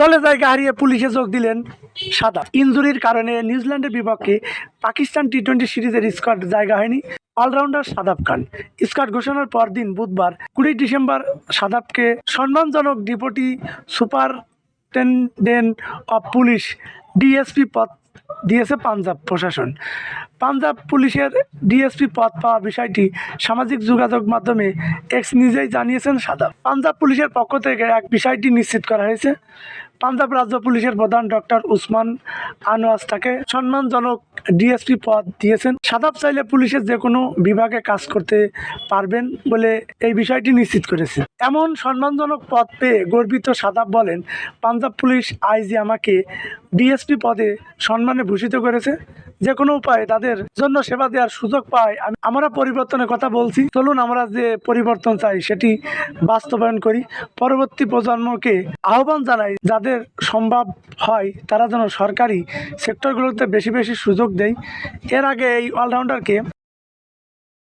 দলে জায়গা হারিয়ে পুলিশে যোগ দিলেন সাদা। ইঞ্জুরির কারণে নিউজিল্যান্ডের বিপক্ষে পাকিস্তান টি টোয়েন্টি সিরিজের স্কোয়াড জায়গা হয়নি অলরাউন্ডার সাদাব খান। স্কোয়াড ঘোষণার পর দিন বুধবার কুড়ি ডিসেম্বর সাদাবকে সম্মানজনক deputy superintendent of police DSP পদ দিয়েছে পাঞ্জাব প্রশাসন। পাঞ্জাব পুলিশের ডিএসপি পদ পাওয়া বিষয়টি সামাজিক যোগাযোগ মাধ্যমে এক্স নিজেই জানিয়েছেন সাদা। পাঞ্জাব পুলিশের পক্ষ থেকে এক বিষয়টি নিশ্চিত করা হয়েছে। পাঞ্জাব রাজ্য পুলিশের প্রধান ডক্টর উসমান আনোয়াজ তাকে সম্মানজনক ডিএসপি পদ দিয়েছেন। সাদাব চাইলে পুলিশের যে কোনো বিভাগে কাজ করতে পারবেন বলে এই বিষয়টি নিশ্চিত করেছে এমন সম্মানজনক পদ পেয়ে গর্বিত সাদাব বলেন, পাঞ্জাব পুলিশ আইজি আমাকে ডিএসপি পদে সম্মানে ভূষিত করেছে। যে কোনো উপায়ে তাদের জন্য সেবা দেওয়ার সুযোগ পায়। আমি- আমরা পরিবর্তনের কথা বলছি। চলুন আমরা যে পরিবর্তন চাই, সেটি বাস্তবায়ন করি। পরবর্তী প্রজন্মকে আহ্বান জানাই, যাদের সম্ভব হয়, তারা যেন সরকারি সেক্টরগুলোতে বেশি বেশি সুযোগ দেয়। এর আগে এই অলরাউন্ডারকে